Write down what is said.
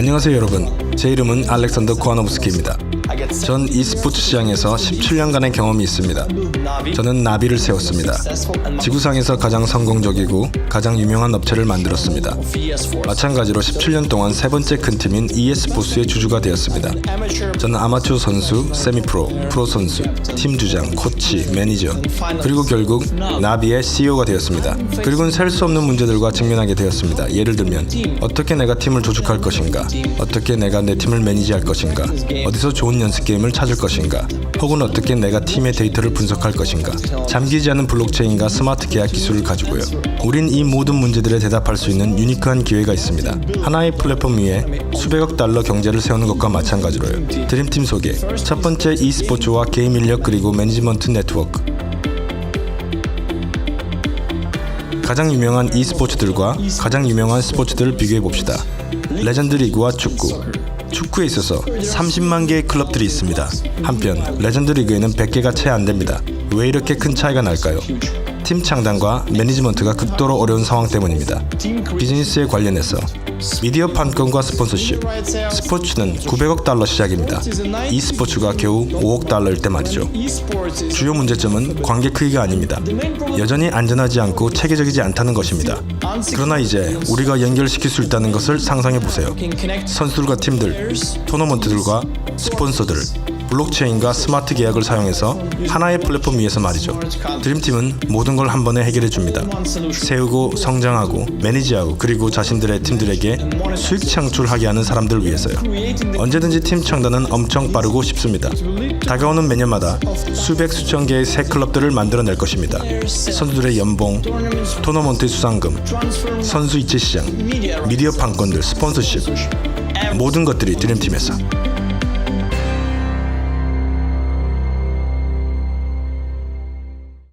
안녕하세요 여러분. 제 이름은 알렉산더 코아노브스키입니다. 전 e스포츠 시장에서 17년간의 경험이 있습니다. 저는 나비를 세웠습니다. 지구상에서 가장 성공적이고 가장 유명한 업체를 만들었습니다. 마찬가지로 17년 동안 세 번째 큰 팀인 e스포츠의 주주가 되었습니다. 저는 아마추어 선수, 세미프로, 프로 선수, 팀 주장, 코치, 매니저, 그리고 결국 나비의 CEO가 되었습니다. 그리고는 셀 수 없는 문제들과 직면하게 되었습니다. 예를 들면 어떻게 내가 팀을 조직할 것인가, 어떻게 내가 내 팀을 매니지할 것인가, 어디서 좋은 연습 게임을 찾을 것인가, 혹은 어떻게 내가 팀의 데이터를 분석할 것인가. 잠기지 않은 블록체인과 스마트 계약 기술을 가지고요. 우린 이 모든 문제들에 대답할 수 있는 유니크한 기회가 있습니다. 하나의 플랫폼 위에 수백억 달러 경제를 세우는 것과 마찬가지로요. 드림팀 소개. 첫 번째 e스포츠와 게임 인력 그리고 매니지먼트 네트워크. 가장 유명한 e스포츠들과 가장 유명한 스포츠들을 비교해 봅시다. 레전드 리그와 축구. 축구에 있어서 30만 개의 클럽들이 있습니다. 한편 레전드 리그에는 100개가 채 안 됩니다. 왜 이렇게 큰 차이가 날까요? 팀 창단과 매니지먼트가 극도로 어려운 상황 때문입니다. 비즈니스에 관련해서 미디어 판권과 스폰서십, 스포츠는 900억 달러 시작입니다. e스포츠가 겨우 5억 달러일 때 말이죠. 주요 문제점은 관계 크기가 아닙니다. 여전히 안전하지 않고 체계적이지 않다는 것입니다. 그러나 이제 우리가 연결시킬 수 있다는 것을 상상해 보세요. 선수들과 팀들, 토너먼트들과 스폰서들, 블록체인과 스마트 계약을 사용해서 하나의 플랫폼 위에서 말이죠. 드림팀은 모든 걸 한 번에 해결해 줍니다. 세우고 성장하고 매니지하고 그리고 자신들의 팀들에게 수익 창출하게 하는 사람들을 위해서요. 언제든지 팀 창단은 엄청 빠르고 쉽습니다. 다가오는 매년마다 수백 수천 개의 새 클럽들을 만들어낼 것입니다. 선수들의 연봉, 토너먼트 수상금, 선수 이체 시장, 미디어 판권들, 스폰서십 모든 것들이 드림팀에서